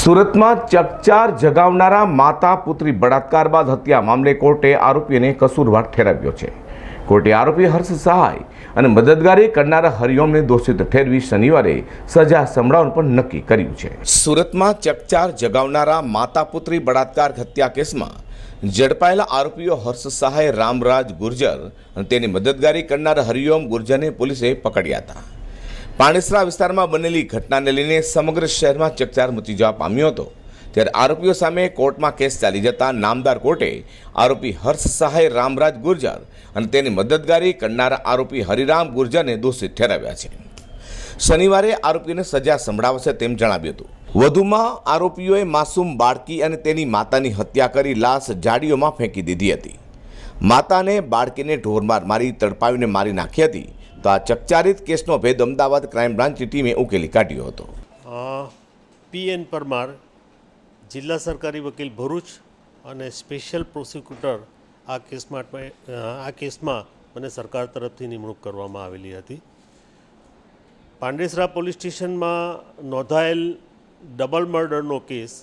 સુરતમાં ચકચાર જગાવનારા માતા પુત્રી બળાત્કાર બાદ હત્યા મામલે કોર્ટે આરોપીને કસૂરવાર ઠેરવ્યો છે. કોર્ટે આરોપી હર્ષ સહાય અને મદદગારી કરનારા હરિઓમને દોષિત ઠેરવી શનિવારે સજા સંભળાવવાનું પણ નક્કી કર્યું છે. સુરતમાં ચકચાર જગાવનારા માતા પુત્રી બળાત્કાર હત્યા કેસમાં ઝડપાયેલા આરોપીઓ હર્ષ સહાય, રામરાજ ગુર્જર અને તેની મદદગારી કરનારા હરિઓમ ગુર્જરને પોલીસે પકડ્યા હતા. પાણીસરા વિસ્તારમાં બનેલી ઘટનાને લઈને સમગ્ર શહેરમાં ચકચાર મચી જવા પામ્યો હતો. ત્યારે આરોપીઓ સામે કોર્ટમાં કેસ ચાલી જતા નામદાર કોર્ટે આરોપી હર્ષ સહાય, રામરાજ ગુર્જર અને તેની મદદગારી કરનારા આરોપી હરિરામ ગુર્જરને દોષિત ઠેરવ્યા છે. શનિવારે આરોપીને સજા સંભળાવશે તેમ જણાવ્યું હતું. વધુમાં આરોપીઓએ માસૂમ બાળકી અને તેની માતાની હત્યા કરી લાશ જાડીઓમાં ફેંકી દીધી હતી. માતાને બાળકીને ઢોરમાર મારી, તડપાવીને મારી નાખી હતી. તો આ ચકચારિત કેસનો ભેદ અમદાવાદ ક્રાઇમ બ્રાન્ચની ટીમે ઉકેલી કાઢ્યો હતો. પી એન પરમાર, જિલ્લા સરકારી વકીલ ભરૂચ અને સ્પેશિયલ પ્રોસિક્યુટર આ કેસમાં આ કેસમાં મને સરકાર તરફથી નિમણૂક કરવામાં આવેલી હતી. પાંડેસરા પોલીસ સ્ટેશનમાં નોંધાયેલ ડબલ મર્ડરનો કેસ,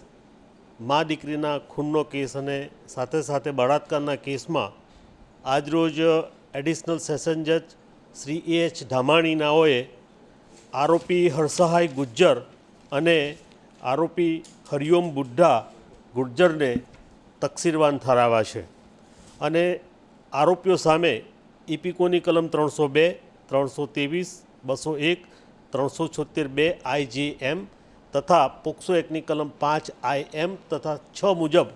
મા દીકરીના ખૂનનો કેસ અને સાથે સાથે બળાત્કારના કેસમાં આજરોજ એડિશનલ સેશન જજ શ્રી એ એચ ધામાણીનાઓએ આરોપી હરસહાય ગુજ્જર અને આરોપી હરિઓમ બુઢ્ઢા ગુર્જરને તકસીરવાન ઠરાવ્યા છે. અને આરોપીઓ સામે ઇપિકોની કલમ ત્રણસો બે, ત્રણસો ત્રેવીસ, બસો એક, ત્રણસો છોતેર બે આઈજીએમ તથા પોક્સો એકની કલમ પાંચ આઈ એમ તથા છ મુજબ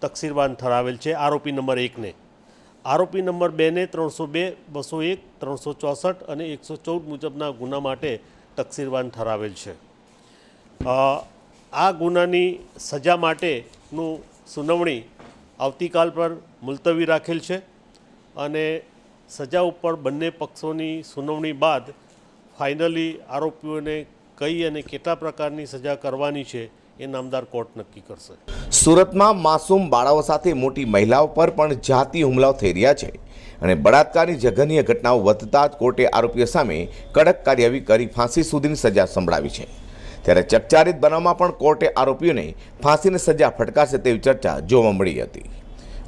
તકસીરવાન ઠરાવેલ છે આરોપી નંબર એકને. આરોપી નંબર બેને ત્રણસો બે, બસો એક, ત્રણસો ચોસઠ અને એકસો ચૌદ મુજબના ગુના માટે તકસીરવાન ઠરાવેલ છે. આ ગુનાની સજા માટેનું સુનાવણી આવતીકાલ પર મુલતવી રાખેલ છે અને સજા ઉપર બંને પક્ષોની સુનાવણી બાદ ફાઇનલી આરોપીઓને કઈ અને કેટલા પ્રકારની સજા કરવાની છે એ નામદાર કોર્ટ નક્કી કરશે. સુરતમાં માસૂમ બાળાઓ સાથે મોટી મહિલાઓ પર પણ જાતિ હુમલાઓ થઈ રહ્યા છે અને બળાત્કારની જઘન્ય ઘટનાઓ વધતા જ કોર્ટે આરોપીઓ સામે કડક કાર્યવાહી કરી ફાંસી સુધીની સજા સંભળાવી છે. ત્યારે ચકચારિત બનાવમાં પણ કોર્ટે આરોપીઓને ફાંસીની સજા ફટકારશે તેવી ચર્ચા જોવા મળી હતી.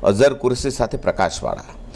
અઝર કુરશી સાથે પ્રકાશવાળા.